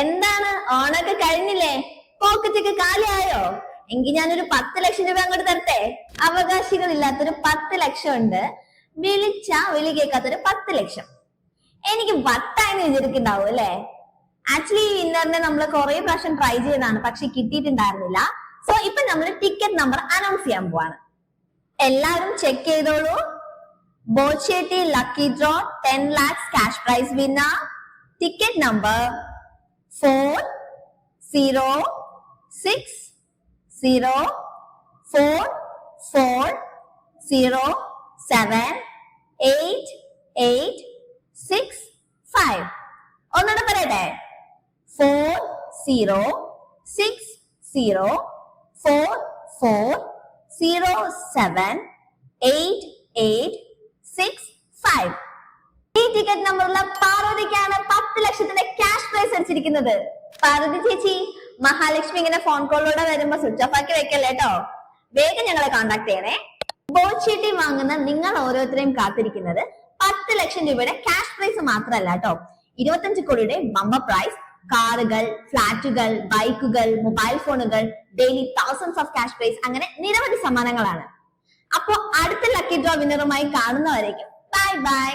എന്താണ്? ഓണൊക്കെ കഴിഞ്ഞില്ലേ? പോക്കറ്റൊക്കെ കാലിയായോ? എങ്കിൽ ഞാനൊരു പത്ത് ലക്ഷം രൂപ അങ്ങോട്ട് തരട്ടെ? അവകാശികളില്ലാത്തൊരു പത്ത് ലക്ഷം ഉണ്ട്. വിളിച്ച വിളി കേൾക്കാത്തൊരു പത്ത് ലക്ഷം. എനിക്ക് വട്ടായെന്ന് വിചാരിക്കുന്നുണ്ടാവും അല്ലേ? ആക്ച്വലി ഈ വിന്നറിനെ നമ്മൾ കുറെ പ്രാവശ്യം ട്രൈ ചെയ്തതാണ് പക്ഷെ കിട്ടിയിട്ടുണ്ടായിരുന്നില്ല. സോ ഇപ്പൊ നമ്മൾ ടിക്കറ്റ് നമ്പർ അനൗൺസ് ചെയ്യാൻ പോവാണ്. എല്ലാവരും ചെക്ക് ചെയ്തോളൂ. Boche tea lucky draw ten lakhs cash prize winner ticket number four zero six zero four four zero seven eight eight six five ഒന്നുകൂടെ പറയട്ടെ? Four zero six zero four four zero seven eight eight six five ഈ ticket നമ്പറുള്ള പാർവതിക്കാണ് പത്ത് ലക്ഷത്തിന്റെ അടിച്ചിരിക്കുന്നത്. പാർവതി ചേച്ചി മഹാലക്ഷ്മി ഇങ്ങനെ phone കോളിലൂടെ വരുമ്പോ സ്വിച്ച് ഓഫ് ആക്കി വെക്കല്ലേ കേട്ടോ വേഗം ഞങ്ങളെ കോൺടാക്ട് ചെയ്യണേ. ബോച്ചീട്ടി വാങ്ങുന്ന നിങ്ങൾ ഓരോരുത്തരെയും കാത്തിരിക്കുന്നത് പത്ത് ലക്ഷം രൂപയുടെ ക്യാഷ് പ്രൈസ് മാത്രമല്ല കേട്ടോ ഇരുപത്തഞ്ച് കോടിയുടെ ബമ്പ പ്രൈസ് കാറുകൾ ഫ്ലാറ്റുകൾ ബൈക്കുകൾ മൊബൈൽ ഫോണുകൾ daily thousands of cash prize അങ്ങനെ നിരവധി സമ്മാനങ്ങളാണ്. അപ്പോ അടുത്ത ലക്കി ഡ്രോ വിന്നറുമായി കാണുന്നവരേക്കും. Bye bye